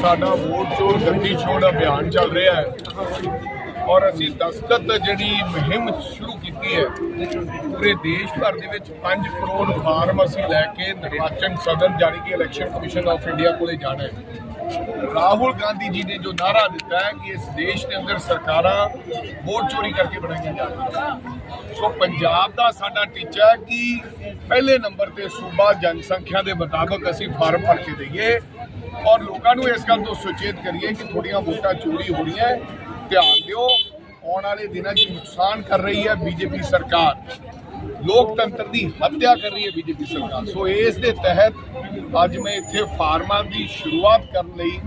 ਸਾਡਾ ਵੋਟ ਚੋਰ ਗੱਡੀ ਛੋੜ ਅਭਿਆਨ ਚੱਲ ਰਿਹਾ ਹੈ। ਔਰ ਅਸੀਂ ਦਸਤਖਤ ਜਿਹੜੀ ਮੁਹਿੰਮ ਸ਼ੁਰੂ ਕੀਤੀ ਹੈ, ਪੂਰੇ ਦੇਸ਼ ਭਰ ਦੇ ਵਿੱਚ 5 ਕਰੋੜ ਫਾਰਮ ਅਸੀਂ ਲੈ ਕੇ ਨਿਰਵਾਚਨ ਸਦਨ ਜਾਰੀ ਕਿ ਇਲੈਕਸ਼ਨ ਕਮਿਸ਼ਨ ਆਫ ਇੰਡੀਆ ਕੋਲੇ ਜਾਣਾ ਹੈ। ਰਾਹੁਲ ਗਾਂਧੀ ਜੀ ਨੇ ਜੋ ਨਾਰਾ ਦਿੱਤਾ ਹੈ ਕਿ ਇਸ ਦੇਸ਼ ਦੇ ਅੰਦਰ ਸਰਕਾਰਾਂ ਵੋਟ ਚੋਰੀ ਕਰਕੇ ਬਣਾਈਆਂ ਜਾ ਰਹੀਆਂ ਸੋ ਪੰਜਾਬ ਦਾ ਸਾਡਾ ਟੀਚਾ ਹੈ ਕਿ ਪਹਿਲੇ ਨੰਬਰ ਤੇ ਸੂਬਾ ਜਨਸੰਖਿਆ ਦੇ ਮੁਤਾਬਕ ਅਸੀਂ ਫਾਰਮ ਭਰ ਕੇ ਦਈਏ। ਔਰ ਲੋਕਾਂ ਨੂੰ ਇਸ ਗੱਲ ਤੋਂ ਸੁਚੇਤ ਕਰੀਏ ਕਿ ਥੋੜੀਆਂ ਵੋਟਾਂ ਚੋਰੀ ਹੋ। ਰਹੀਆਂ ਧਿਆਨ ਦਿਓ, ਆਉਣ ਵਾਲੇ ਦਿਨਾਂ 'ਚ ਨੁਕਸਾਨ ਕਰ ਰਹੀ ਹੈ ਬੀਜੇਪੀ ਸਰਕਾਰ। ਲੋਕਤੰਤਰ ਦੀ ਹੱਤਿਆ ਕਰ ਰਹੀ ਹੈ ਬੀਜੇਪੀ ਸਰਕਾਰ। ਸੋ ਇਸ ਦੇ ਤਹਿਤ ਅੱਜ ਮੈਂ ਇੱਥੇ ਫਾਰਮਾਂ ਦੀ ਸ਼ੁਰੂਆਤ ਕਰਨ ਲਈ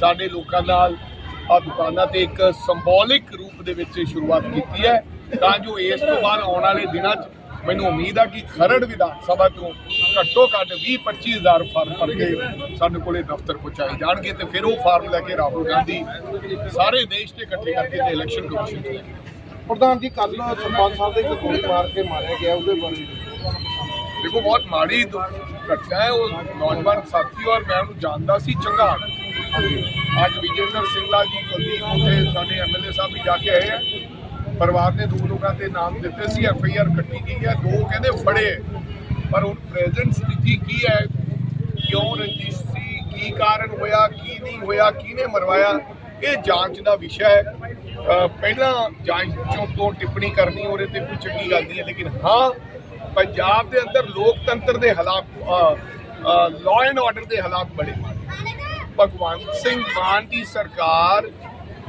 ਸਾਡੇ ਲੋਕਾਂ ਨਾਲ ਆ ਦੁਕਾਨਾਂ ਤੇ ਇੱਕ ਸਿੰਬੋਲਿਕ ਰੂਪ ਦੇ ਵਿੱਚ ਸ਼ੁਰੂਆਤ ਕੀਤੀ ਹੈ। ਤਾਂ ਜੋ ਇਸ ਤੋਂ ਬਾਅਦ ਆਉਣ ਵਾਲੇ ਦਿਨਾਂ 'ਚ ਮੈਨੂੰ ਉਮੀਦ ਆ ਕਿ ਖਰੜ ਵਿਧਾਨ ਸਭਾ ਤੋਂ ਘੱਟੋ ਘੱਟ 20 25000 ਫਾਰਮ ਭਰ ਕੇ ਸਾਡੇ ਕੋਲੇ ਦਫ਼ਤਰ ਪਹੁੰਚਾਏ ਜਾਣਗੇ ਤੇ ਫਿਰ ਉਹ ਫਾਰਮ ਲੈ ਕੇ ਰਾਹੁਲ ਗਾਂਧੀ ਸਾਰੇ ਦੇਸ਼ ਤੇ ਇਕੱਠੇ ਕਰਕੇ ਤੇ ਇਲੈਕਸ਼ਨ ਕਮਿਸ਼ਨ ਚ ਲੈ ਪ੍ਰਧਾਨ ਜੀ ਕੱਲ ਸਰਪੰਚ ਸਾਹਿਬ ਦੇ ਇੱਕ ਗੋਲੀ ਮਾਰ ਕੇ ਮਾਰਿਆ ਗਿਆ ਉਹਦੇ ਬਾਰੇ ਦੇਖੋ ਬਹੁਤ ਮਾੜੀ ਘਟਨਾ ਹੈ ਉਹ ਨੌਜਵਾਨ ਸਾਥੀ ਔਰ ਮੈਂ ਉਹਨੂੰ ਜਾਣਦਾ ਸੀ ਚੰਗਾ ਅੱਜ ਵਿਜੇਂਦਰ ਸਿੰਘਲਾ ਜੀ ਕੁਲਦੀਪ ਉੱਥੇ ਸਾਡੇ ਐਮਐਲਏ ਸਾਹਿਬ ਵੀ ਜਾ ਕੇ ਆਏ ਆ। ਪਰਿਵਾਰ ਨੇ ਦੋ ਲੋਕਾਂ ਦੇ ਨਾਮ ਦਿੱਤੇ ਸੀ, ਐਫ ਆਈ ਆਰ ਕੱਟੀ ਗਈ ਹੈ, ਦੋ ਕਹਿੰਦੇ ਫੜੇ ਹੈ। ਪਰ ਹੁਣ ਪ੍ਰੈਜ਼ੈਂਟ ਸਥਿਤੀ ਕੀ ਹੈ? ਕਿਉਂ ਰੰਜਿਸ਼ ਸੀ ਕੀ ਕਾਰਨ ਹੋਇਆ, ਕੀ ਨਹੀਂ ਹੋਇਆ, ਕਿਹਨੇ ਮਰਵਾਇਆ? ਇਹ ਜਾਂਚ ਦਾ ਵਿਸ਼ਾ ਹੈ। ਪਹਿਲਾਂ ਜਾਂਚ ਚੋਂ ਤੋਂ ਟਿੱਪਣੀ ਕਰਨੀ, ਉਹਦੇ ਤੇ ਕੋਈ ਚੰਗੀ ਗੱਲ ਨਹੀਂ ਹੈ, ਲੇਕਿਨ ਹਾਂ, ਪੰਜਾਬ ਦੇ ਅੰਦਰ ਲੋਕਤੰਤਰ ਦੇ ਹਾਲਾਤ ਲਾਅ ਐਂਡ ਆਰਡਰ ਦੇ ਹਾਲਾਤ ਬੜੇ ਭਗਵੰਤ ਸਿੰਘ ਮਾਨ ਦੀ ਸਰਕਾਰ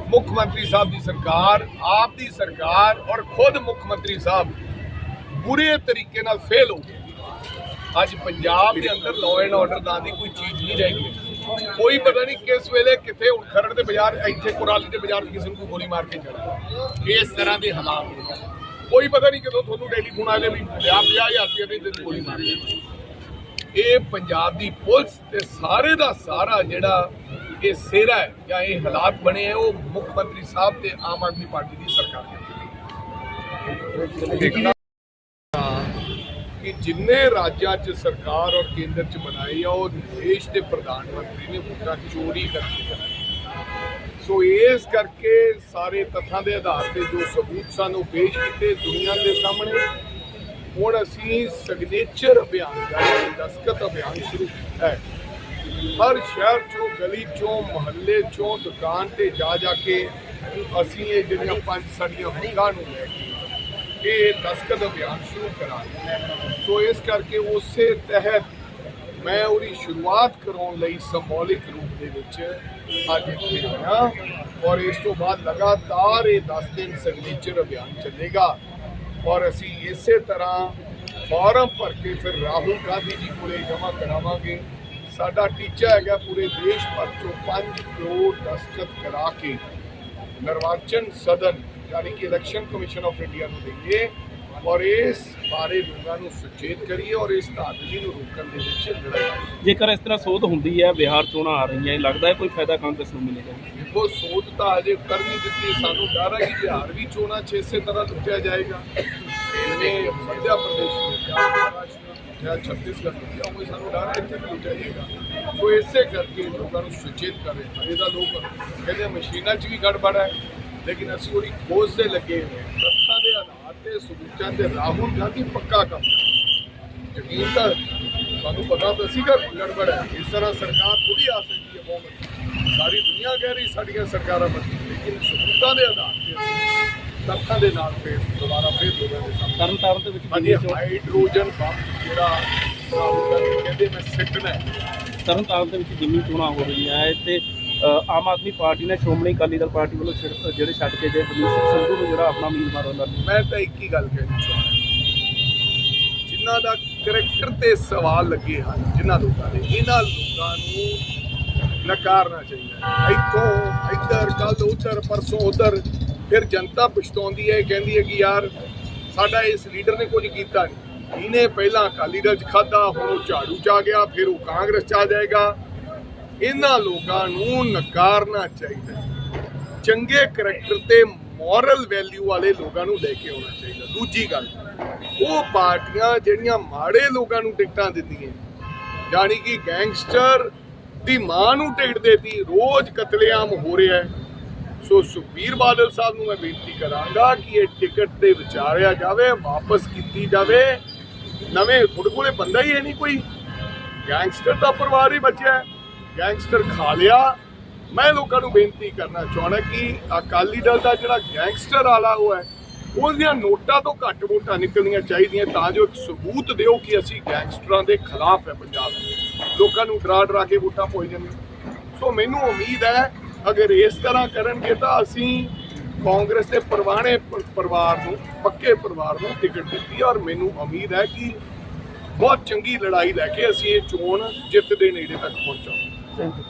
ਮੁੱਖ ਮੰਤਰੀ ਸਾਹਿਬ ਦੀ ਸਰਕਾਰ, ਆਪ ਦੀ ਸਰਕਾਰ ਔਰ ਖੁਦ ਮੁੱਖ ਮੰਤਰੀ ਸਾਹਿਬ ਬੁਰੇ ਤਰੀਕੇ ਨਾਲ ਫੇਲ ਹੋ ਗਏ। ਅੱਜ ਪੰਜਾਬ ਦੇ ਅੰਦਰ ਲਾਅ ਐਂਡ ਆਰਡਰ ਨਾਂ ਦੀ ਕੋਈ ਚੀਜ਼ ਨਹੀਂ ਰਹਿ ਗਈ। ਕੋਈ ਪਤਾ ਨਹੀਂ ਕਿਸ ਵੇਲੇ ਕਿੱਥੇ ਹੁਣ ਖਰੜ ਦੇ ਬਾਜ਼ਾਰ, ਇੱਥੇ ਕੁਰਾਲੀ ਦੇ ਬਾਜ਼ਾਰ ਕਿਸੇ ਨੂੰ ਗੋਲੀ ਮਾਰ ਕੇ ਚਲਾ ਇਸ ਤਰ੍ਹਾਂ ਦੇ ਹਾਲਾਤ ਨੇ। ਕੋਈ ਪਤਾ ਨਹੀਂ ਕਦੋਂ ਤੁਹਾਨੂੰ ਟੈਲੀਫੋਨ ਆਲੇ ਵੀ 50 ਹਜ਼ਾਰ ਰੁਪਏ ਦੇ ਦਿਨ ਗੋਲੀ ਮਾਰ। ਕੇ ਇਹ ਪੰਜਾਬ ਦੀ ਪੁਲਿਸ ਤੇ ਸਾਰੇ ਦਾ ਸਾਰਾ ਜਿਹੜਾ ਇਹ ਸਿਹਰਾ ਹੈ ਜਾਂ ਇਹ ਹਾਲਾਤ ਬਣੇ ਹੈ, ਉਹ ਮੁੱਖ ਮੰਤਰੀ ਸਾਹਿਬ ਤੇ ਆਮ ਆਦਮੀ ਪਾਰਟੀ ਦੀ ਸਰਕਾਰ ਦੇ ਕਿ ਜਿੰਨੇ ਰਾਜਾਂ 'ਚ ਸਰਕਾਰ ਔਰ ਕੇਂਦਰ 'ਚ ਬਣਾਈ ਆ, ਉਹ ਦੇਸ਼ ਦੇ ਪ੍ਰਧਾਨ ਮੰਤਰੀ ਨੇ ਵੋਟਾਂ ਚੋਰੀ ਕਰਕੇ ਬਣਾਈ ਸੋ ਇਸ ਕਰਕੇ ਸਾਰੇ ਤੱਥਾਂ ਦੇ ਆਧਾਰ ਤੇ ਜੋ ਸਬੂਤ ਸਾਨੂੰ ਪੇਸ਼ ਕੀਤੇ ਦੁਨੀਆ ਦੇ ਸਾਹਮਣੇ। ਹੁਣ ਅਸੀਂ ਸਿਗਨੇਚਰ ਅਭਿਆਨ ਜਾਰੀ ਦਸਤਖਤ ਅਭਿਆਨ ਸ਼ੁਰੂ ਕੀਤਾ ਹੈ। ਹਰ ਸ਼ਹਿਰ ਚੋਂ, ਗਲੀ ਚੋਂ, ਮੁਹੱਲੇ ਚੋਂ, ਦੁਕਾਨ ਤੇ ਜਾ ਜਾ ਕੇ ਅਸੀਂ ਇਹ ਜਿਹੜੀਆਂ ਪੰਜ ਸਾਡੀਆਂ ਮੰਗਾਂ ਨੂੰ ਲੈ ਕੇ ਇਹ ਦਸਤਖਤ ਅਭਿਆਨ ਸ਼ੁਰੂ ਕਰਾਂਗੇ ਸੋ ਇਸ ਕਰਕੇ ਉਸੇ ਤਹਿਤ ਮੈਂ ਉਹਦੀ ਸ਼ੁਰੂਆਤ ਕਰਾਉਣ ਲਈ ਸਿੰਬੋਲਿਕ ਰੂਪ ਦੇ ਵਿੱਚ ਅੱਜ ਇੱਥੇ ਆਇਆ ਔਰ ਇਸ ਤੋਂ ਬਾਅਦ ਲਗਾਤਾਰ ਇਹ 10 ਦਿਨ ਸਿਗਨੇਚਰ ਅਭਿਆਨ ਚੱਲੇਗਾ। ਔਰ ਅਸੀਂ ਇਸੇ ਤਰ੍ਹਾਂ ਫਾਰਮ ਭਰ ਕੇ ਫਿਰ ਰਾਹੁਲ ਗਾਂਧੀ ਜੀ ਕੋਲੇ ਜਮ੍ਹਾਂ ਕਰਾਵਾਂਗੇ। ਸਾਡਾ ਟੀਚਾ ਹੈਗਾ ਪੂਰੇ ਦੇਸ਼ ਭਰ ਚੋਂ 5 ਕਰੋੜ ਦਸਤਖਤ ਕਰਾ ਕੇ ਨਿਰਵਾਚਨ ਸਦਨ ਯਾਨੀ ਕਿ ਇਲੈਕਸ਼ਨ ਕਮਿਸ਼ਨ ਆਫ ਇੰਡੀਆ ਨੂੰ ਦੇਈਏ ਔਰ ਇਸ ਬਾਰੇ ਲੋਕਾਂ ਨੂੰ ਸੁਚੇਤ ਕਰੀਏ ਔਰ ਇਸ ਧਾਂਦਲੀ ਨੂੰ ਰੋਕਣ ਦੇ ਵਿੱਚ ਲੜਾਈ ਜੇਕਰ ਇਸ ਤਰ੍ਹਾਂ ਸੋਧ ਹੁੰਦੀ ਹੈ ਬਿਹਾਰ ਚੋਣਾਂ ਆ ਰਹੀਆਂ ਇਹ ਲੱਗਦਾ ਹੈ ਕੋਈ ਫਾਇਦਾ ਕਾਂਗਰਸ ਨੂੰ ਮਿਲੇਗਾ ਦੇਖੋ ਸੋਚ ਤਾਂ ਅਜੇ ਕਰ ਨਹੀਂ ਦਿੱਤੀ ਸਾਨੂੰ ਡਰ ਹੈ ਕਿ ਬਿਹਾਰ ਵੀ ਚੋਣਾਂ 'ਚ ਇਸੇ ਤਰ੍ਹਾਂ ਲੁੱਟਿਆ ਜਾਏਗਾ। ਇਹਨੇ ਮੱਧ ਪ੍ਰਦੇਸ਼ ਵਿੱਚ ਜਾਂ ਛੱਤੀਸਗੜ੍ਹ ਵਿੱਚ ਜਾਂ ਕੋਈ ਸਾਨੂੰ ਡਰ ਹੈ, ਇੱਥੇ ਵੀ ਜਾਏਗਾ ਸੋ ਇਸੇ ਕਰਕੇ ਲੋਕਾਂ ਨੂੰ ਸੁਚੇਤ ਕਰ ਰਹੇ ਹਾਂ ਇਹਦਾ ਲੋਕ ਕਹਿੰਦੇ ਮਸ਼ੀਨਾਂ 'ਚ ਵੀ ਗੜਬੜ ਹੈ। ਲੇਕਿਨ ਅਸੀਂ ਉਹਦੀ ਖੋਜ ਤੇ ਲੱਗੇ ਹੋਏ ਤੱਥਾਂ ਦੇ ਆਧਾਰ ਤੇ, ਸਬੂਤਾਂ ਤੇ ਰਾਹੁਲ ਗਾਂਧੀ ਪੱਕਾ ਕੰਮ ਯਕੀਨ ਤਾਂ ਸਾਨੂੰ ਪਤਾ ਤਾਂ ਸੀਗਾ ਕੋਈ ਗੜਬੜ ਹੈ। ਇਸ ਤਰ੍ਹਾਂ ਸਰਕਾਰ ਥੋੜੀ ਆ ਸਕਦੀ ਹੈ, ਬਹੁਤ ਸਾਰੀ ਦੁਨੀਆ ਕਹਿ ਰਹੀ, ਸਾਡੀਆਂ ਸਰਕਾਰਾਂ ਬਦਲੀ ਲੇਕਿਨ ਸਬੂਤਾਂ ਦੇ ਆਧਾਰ ਤੇ ਤੱਥਾਂ ਦੇ ਨਾਲ ਫੇਰ ਦੁਬਾਰਾ ਫੇਰ ਲੋਕਾਂ ਦੇ ਸਾਹਮਣੇ ਤਰਨ ਤਾਰਨ ਦੇ ਵਿੱਚ ਹਾਂਜੀ ਹਾਈਡਰੋਜਨ ਬੰਬ ਜਿਹੜਾ ਰਾਹੁਲ ਗਾਂਧੀ ਕਹਿੰਦੇ ਮੈਂ ਸਿੱਟਣਾ ਹੈ। ਤਰਨ ਤਾਰਨ ਦੇ ਵਿੱਚ ਜਿਮਨੀ ਚੋਣਾਂ ਹੋ ਰਹੀਆਂ ਹੈ ਤੇ ਆਮ ਆਦਮੀ ਪਾਰਟੀ ਨੇ ਸ਼੍ਰੋਮਣੀ ਅਕਾਲੀ ਦਲ ਪਾਰਟੀ ਵੱਲੋਂ ਜਿਹੜੇ ਛੱਡ ਕੇ ਗਏ ਹਰਮੀਤ ਸਿੰਘ ਸੰਧੂ ਨੂੰ ਜਿਹੜਾ ਆਪਣਾ ਉਮੀਦਵਾਰ ਉਹਨਾਂ ਮੈਂ ਤਾਂ ਇੱਕ ਹੀ ਗੱਲ ਕਹਿਣੀ ਚਾਹੁੰਦਾ ਜਿਨ੍ਹਾਂ ਦਾ ਕਰੈਕਟਰ ਤੇ ਸਵਾਲ ਲੱਗੇ ਹਨ ਜਿਨ੍ਹਾਂ ਲੋਕਾਂ ਦੇ ਇਹਨਾਂ ਲੋਕਾਂ ਨੂੰ ਨਕਾਰਨਾ ਚਾਹੀਦਾ ਹੈ। ਇੱਥੋਂ ਇੱਧਰ ਕੱਲ ਉੱਧਰ ਪਰਸੋਂ ਉੱਧਰ ਫਿਰ ਜਨਤਾ ਪਛਤਾਉਂਦੀ ਹੈ, ਕਹਿੰਦੀ ਹੈ ਕਿ ਯਾਰ ਸਾਡਾ ਇਸ ਲੀਡਰ ਨੇ ਕੁਝ ਕੀਤਾ ਨਹੀਂ। ਇਹਨੇ ਪਹਿਲਾਂ ਅਕਾਲੀ ਦਲ ਚ ਖਾਦਾ ਹੁਣ ਉਹ ਝਾੜੂ ਚ ਆ ਗਿਆ, ਫਿਰ ਉਹ ਕਾਂਗਰਸ ਚ ਆ ਜਾਏਗਾ। ਇਹਨਾਂ ਲੋਕਾਂ ਨੂੰ ਨਕਾਰਨਾ ਚਾਹੀਦਾ ਚੰਗੇ ਕਰੈਕਟਰ ਤੇ ਮੋਰਲ ਵੈਲਿਊ ਵਾਲੇ ਲੋਕਾਂ ਨੂੰ ਲੈ ਕੇ ਆਉਣਾ ਚਾਹੀਦਾ। ਦੂਜੀ ਗੱਲ, ਉਹ ਪਾਰਟੀਆਂ ਜਿਹੜੀਆਂ ਮਾੜੇ ਲੋਕਾਂ ਨੂੰ ਟਿਕਟਾਂ ਦਿੰਦੀਆਂ ਜਾਣੀ ਕਿ ਗੈਂਗਸਟਰ ਦੀ ਮਾਂ ਨੂੰ ਟਿਕਟ ਦੇਤੀ, ਰੋਜ਼ ਕਤਲੇਆਮ ਹੋ ਰਿਹਾ ਹੈ। ਸੋ ਸੁਖਬੀਰ ਬਾਦਲ ਸਾਹਿਬ ਨੂੰ ਮੈਂ ਬੇਨਤੀ ਕਰਾਂਗਾ ਕਿ ਇਹ ਟਿਕਟ ਤੇ ਵਿਚਾਰਿਆ ਜਾਵੇ, ਵਾਪਸ ਕੀਤੀ ਜਾਵੇ। ਨਵੇਂ ਤੁਹਾਡੇ ਕੋਲੇ ਬੰਦਾ ਹੀ ਹੈ ਨਹੀਂ ਕੋਈ। ਗੈਂਗਸਟਰ ਦਾ ਪਰਿਵਾਰ ਹੀ ਬਚਿਆ ਗੈਂਗਸਟਰ ਖਾ ਲਿਆ। ਮੈਂ ਲੋਕਾਂ ਨੂੰ ਬੇਨਤੀ ਕਰਨਾ ਚਾਹੁੰਦਾ ਕਿ ਅਕਾਲੀ ਦਲ ਦਾ ਜਿਹੜਾ ਗੈਂਗਸਟਰ ਵਾਲਾ ਉਹ ਹੈ, ਉਹਦੀਆਂ ਨੋਟਾਂ ਤੋਂ ਘੱਟ ਵੋਟਾਂ ਨਿਕਲਣੀਆਂ ਚਾਹੀਦੀਆਂ ਤਾਂ ਜੋ ਇੱਕ ਸਬੂਤ ਦਿਓ ਕਿ ਅਸੀਂ ਗੈਂਗਸਟਰਾਂ ਦੇ ਖਿਲਾਫ ਹੈ ਪੰਜਾਬ ਲੋਕਾਂ ਨੂੰ ਡਰਾ ਡਰਾ ਕੇ ਵੋਟਾਂ ਪੋਈ ਜਾਂਦੇ ਸੋ ਮੈਨੂੰ ਉਮੀਦ ਹੈ ਅਗਰ ਇਸ ਤਰ੍ਹਾਂ ਕਰਨਗੇ ਤਾਂ ਅਸੀਂ ਕਾਂਗਰਸ ਦੇ ਪਰਵਾਣੇ ਪਰਿਵਾਰ ਨੂੰ, ਪੱਕੇ ਪਰਿਵਾਰ ਨੂੰ ਟਿਕਟ ਦਿੱਤੀ ਔਰ ਮੈਨੂੰ ਉਮੀਦ ਹੈ ਕਿ ਬਹੁਤ ਚੰਗੀ ਲੜਾਈ ਲੈ ਕੇ ਅਸੀਂ ਇਹ ਚੋਣ ਜਿੱਤ ਦੇ ਨੇੜੇ ਤੱਕ ਪਹੁੰਚਾਂਗੇ। Thank you